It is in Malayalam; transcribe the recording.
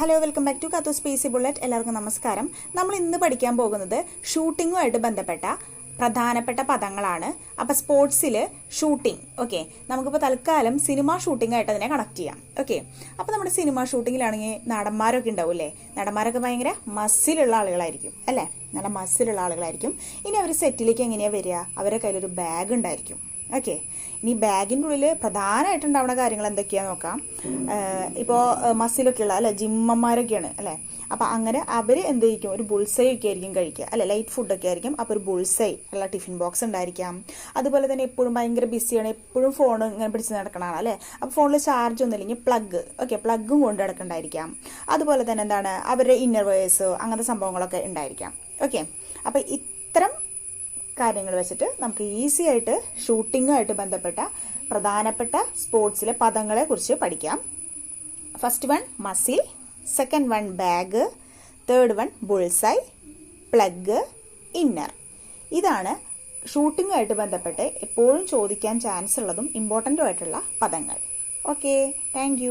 ഹലോ വെൽക്കം ബാക്ക് ടു കത്തു സ്പേസി ബുള്ളറ്റ് എല്ലാവർക്കും നമസ്കാരം. നമ്മൾ ഇന്ന് പഠിക്കാൻ പോകുന്നത് ഷൂട്ടിങ്ങുമായിട്ട് ബന്ധപ്പെട്ട പ്രധാനപ്പെട്ട പദങ്ങളാണ്. അപ്പം സ്പോർട്സിൽ ഷൂട്ടിംഗ് ഓക്കെ നമുക്കിപ്പോൾ തൽക്കാലം സിനിമ ഷൂട്ടിംഗ് ആയിട്ട് അതിനെ കണക്ട് ചെയ്യാം ഓക്കെ അപ്പോൾ നമ്മുടെ സിനിമ ഷൂട്ടിങ്ങിലാണെങ്കിൽ നടന്മാരൊക്കെ ഉണ്ടാവും അല്ലേ നടന്മാരൊക്കെ ഭയങ്കര മസിലുള്ള ആളുകളായിരിക്കും അല്ലേ? നല്ല മസിലുള്ള ആളുകളായിരിക്കും. ഇനി അവർ സെറ്റിലേക്ക് എങ്ങനെയാണ് വരിക? അവരുടെ കയ്യിലൊരു ബാഗ് ഉണ്ടായിരിക്കും. ഓക്കെ ഇനി ബാഗിന്റെ ഉള്ളിൽ പ്രധാനമായിട്ടുണ്ടാവുന്ന കാര്യങ്ങൾ എന്തൊക്കെയാണെന്ന് നോക്കാം. ഇപ്പോൾ മസിലൊക്കെ ഉള്ള അല്ലെ ജിമ്മന്മാരൊക്കെയാണ് അല്ലേ? അപ്പോൾ അങ്ങനെ അവർ എന്ത് ചെയ്യിക്കും? ഒരു ബുൾസൈ ഒക്കെ ആയിരിക്കും കഴിക്കുക. അല്ലെ ലൈറ്റ് ഫുഡൊക്കെ ആയിരിക്കും. അപ്പോൾ ഒരു ബുൾസൈ അല്ല ടിഫിൻ ബോക്സ് ഉണ്ടായിരിക്കാം. അതുപോലെ തന്നെ എപ്പോഴും ഭയങ്കര ബിസിയാണ്. എപ്പോഴും ഫോൺ ഇങ്ങനെ പിടിച്ച് നടക്കണതാണ് അല്ലേ? അപ്പോൾ ഫോണിൽ ചാർജ് ഒന്നും ഇല്ലെങ്കിൽ പ്ലഗ് ഓക്കെ പ്ലഗും കൊണ്ട് നടക്കണ്ടായിരിക്കാം. അതുപോലെ തന്നെ എന്താണ്? അവരുടെ ഇന്നർവേഴ്സ് അങ്ങനത്തെ സംഭവങ്ങളൊക്കെ ഉണ്ടായിരിക്കാം. ഓക്കെ അപ്പോൾ ഇത്തരം കാര്യങ്ങൾ വെച്ചിട്ട് നമുക്ക് ഈസി ആയിട്ട് ഷൂട്ടിങ്ങുമായിട്ട് ബന്ധപ്പെട്ട പ്രധാനപ്പെട്ട സ്പോർട്സിലെ പദങ്ങളെ കുറിച്ച് പഠിക്കാം. First one muscle second one bag third one bullseye plug inner ഇതാണ് ഷൂട്ടിങ്ങുമായിട്ട് ബന്ധപ്പെട്ട് എപ്പോഴും ചോദിക്കാൻ ചാൻസ് ഉള്ളതും ഇമ്പോർട്ടന്റും ആയിട്ടുള്ള പദങ്ങൾ. Okay thank